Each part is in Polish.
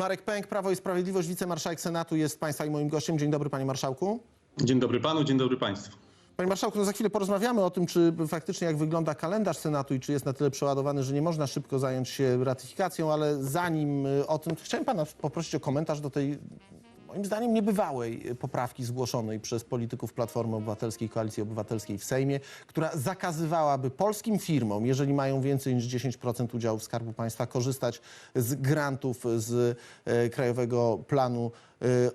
Marek Pęk, Prawo i Sprawiedliwość, wicemarszałek Senatu jest Państwa i moim gościem. Dzień dobry, panie marszałku. Dzień dobry panu, dzień dobry państwu. Panie marszałku, no za chwilę porozmawiamy o tym, czy faktycznie jak wygląda kalendarz Senatu i czy jest na tyle przeładowany, że nie można szybko zająć się ratyfikacją, ale zanim y, o tym, chciałem pana poprosić o komentarz do tej moim zdaniem niebywałej poprawki zgłoszonej przez polityków Platformy Obywatelskiej, Koalicji Obywatelskiej w Sejmie, która zakazywałaby polskim firmom, jeżeli mają więcej niż 10% udziałów Skarbu Państwa, korzystać z grantów z e, Krajowego Planu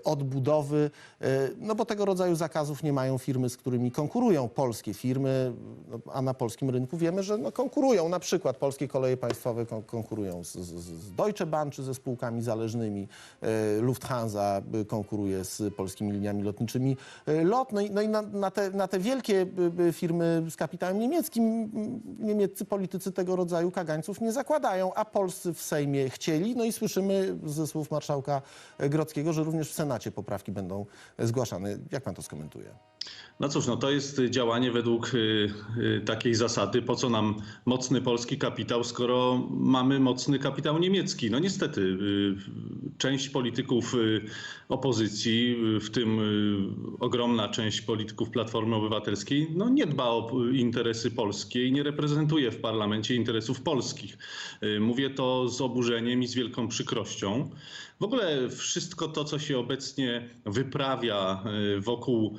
Odbudowy, e, no bo tego rodzaju zakazów nie mają firmy, z którymi konkurują. Polskie firmy, no, a na polskim rynku wiemy, że no, konkurują, na przykład polskie koleje państwowe kon konkurują z, z, Deutsche Bahn czy ze spółkami zależnymi, e, Lufthansa konkuruje z polskimi liniami lotniczymi. LOT, no i, no i na, na, te, na te wielkie firmy z kapitałem niemieckim m, niemieccy politycy tego rodzaju kagańców nie zakładają, a polscy w Sejmie chcieli, no i słyszymy ze słów marszałka Grodzkiego, że również w Senacie poprawki będą zgłaszane. Jak pan to skomentuje? No cóż, no to jest działanie według y, y, takiej zasady, po co nam mocny polski kapitał, skoro mamy mocny kapitał niemiecki. No niestety, y, część polityków y, opozycji, y, w tym y, ogromna część polityków Platformy Obywatelskiej, no nie dba o interesy polskie i nie reprezentuje w parlamencie interesów polskich. Mówię to z oburzeniem i z wielką przykrością. W ogóle wszystko to, co się obecnie wyprawia wokół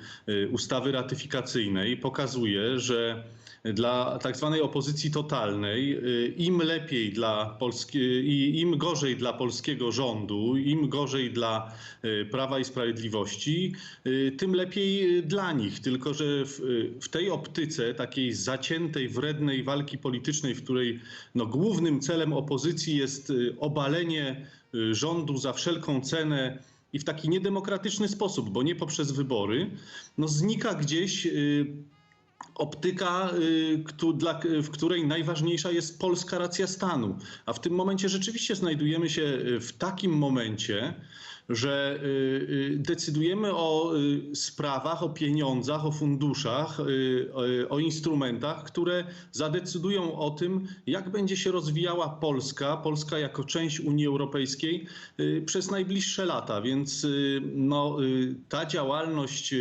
ustawy ratyfikacyjnej, pokazuje, że dla tak zwanej opozycji totalnej im lepiej dla Polski, i im gorzej dla polskiego rządu, im gorzej dla y, Prawa i Sprawiedliwości, y, tym lepiej y, dla nich. Tylko, że w, w tej optyce takiej zaciętej, wrednej walki politycznej, w której no, głównym celem opozycji jest obalenie rządu za wszelką cenę i w taki niedemokratyczny sposób, bo nie poprzez wybory, no znika gdzieś optyka, y, w której najważniejsza jest polska racja stanu. A w tym momencie rzeczywiście znajdujemy się y, w takim momencie, że y, y, decydujemy o y, sprawach, o pieniądzach, o funduszach, o instrumentach, które zadecydują o tym, jak będzie się rozwijała Polska, Polska jako część Unii Europejskiej przez najbliższe lata. Więc no, ta działalność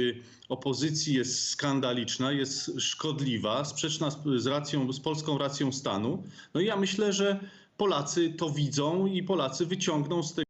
opozycji jest skandaliczna, jest szkodliwa, sprzeczna z racją, z polską racją stanu. No i ja myślę, że Polacy to widzą i Polacy wyciągną z tego